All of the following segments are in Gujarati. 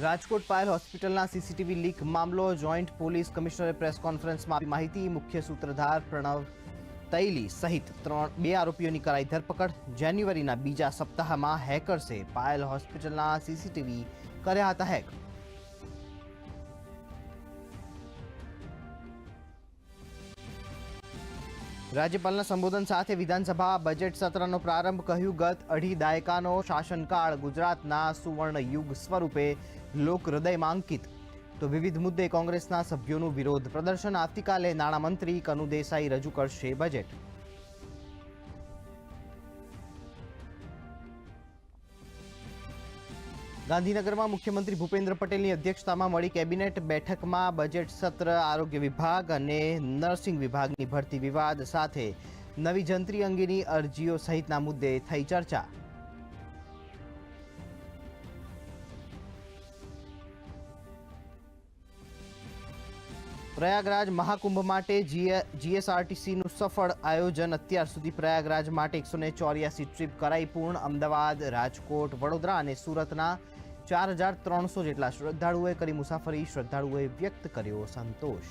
રાજકોટ પાયલ હોસ્પિટલના સીસીટીવી લીક મામલો, જોઈન્ટ પોલીસ કમિશનરે પ્રેસ કોન્ફરન્સમાં માહિતી, મુખ્ય સૂત્રધાર પ્રણવ તૈલી સહિત ત્રણ, બે આરોપીઓની કરાઈ ધરપકડ. જાન્યુઆરીના બીજા સપ્તાહમાં હેકર્સે પાયલ હોસ્પિટલના સીસીટીવી કર્યા હતા હેક. રાજ્યપાલના સંબોધન સાથે વિધાનસભા બજેટ સત્રનો પ્રારંભ કહ્યું, ગત અઢી દાયકાનો શાસનકાળ ગુજરાતના સુવર્ણ યુગ સ્વરૂપે લોક હૃદયમાં અંકિત. તો વિવિધ મુદ્દે કોંગ્રેસના સભ્યોનું વિરોધ પ્રદર્શન. આવતીકાલે નાણામંત્રી કનુ દેસાઈ રજૂ કરશે બજેટ. ગાંધીનગરમાં મુખ્યમંત્રી ભૂપેન્દ્ર પટેલની અધ્યક્ષતામાં મળી કેબિનેટ બેઠકમાં બજેટ સત્ર, આરોગ્ય વિભાગ અને નર્સિંગ વિભાગની ભરતી વિવાદ સાથે નવી જંત્રી અંગેની અરજીઓ સહિતના મુદ્દે થઈ ચર્ચા. પ્રયાગરાજ મહાકુંભ માટે જીએસઆરટીસીનું સફળ આયોજન અત્યાર સુધી પ્રયાગરાજ માટે એકસો ચોર્યાસી ટ્રીપ કરાઈ પૂર્ણ, અમદાવાદ, રાજકોટ, વડોદરા અને સુરતના ચાર હજાર ત્રણસો જેટલા શ્રદ્ધાળુઓએ કરી મુસાફરી, શ્રદ્ધાળુઓએ વ્યક્ત કર્યો સંતોષ.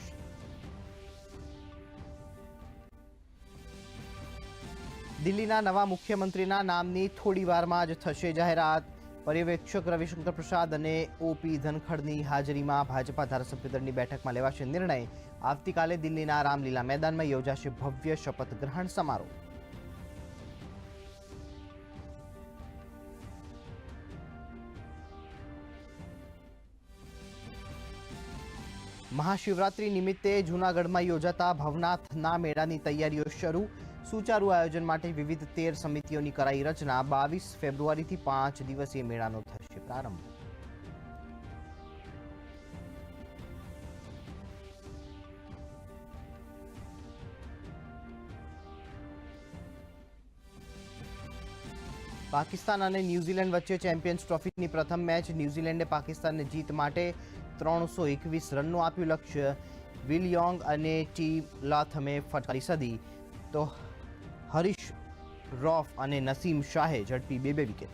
દિલ્હીના નવા મુખ્યમંત્રીના નામની થોડી વારમાં જ થશે જાહેરાત. પર્યવેક્ષક રવિશંકર પ્રસાદ અને ઓપી ધનખડની હાજરીમાં ભાજપા ધારાસભ્ય દળની બેઠકમાં લેવાશે નિર્ણય. આવતીકાલે દિલ્હીના રામલીલા મેદાનમાં યોજાશે ભવ્ય શપથ ગ્રહણ સમારોહ. મહાશિવરાત્રી નિમિત્તે જૂનાગઢમાં યોજાતા ભવનાથના મેળાની તૈયારીઓ શરૂ. સુચારુ આયોજન માટે વિવિધ તેર સમિતિઓની કરાઈ રચના. બાવીસ ફેબ્રુઆરીથી પાંચ દિવસીય મેળાનો થશે પ્રારંભ. પાકિસ્તાન અને ન્યૂઝીલેન્ડ વચ્ચે ચેમ્પિયન્સ ટ્રોફીની પ્રથમ મેચ ન્યૂઝીલેન્ડે પાકિસ્તાનને જીત માટે ત્રણસો એકવીસ રનનું આપ્યું લક્ષ્ય. વિલિયોંગ અને ટી લાથમે ફટકારી સદી. તો હરીશ રોફ અને નસીમ શાહે ઝડપી બે બે વિકેટ.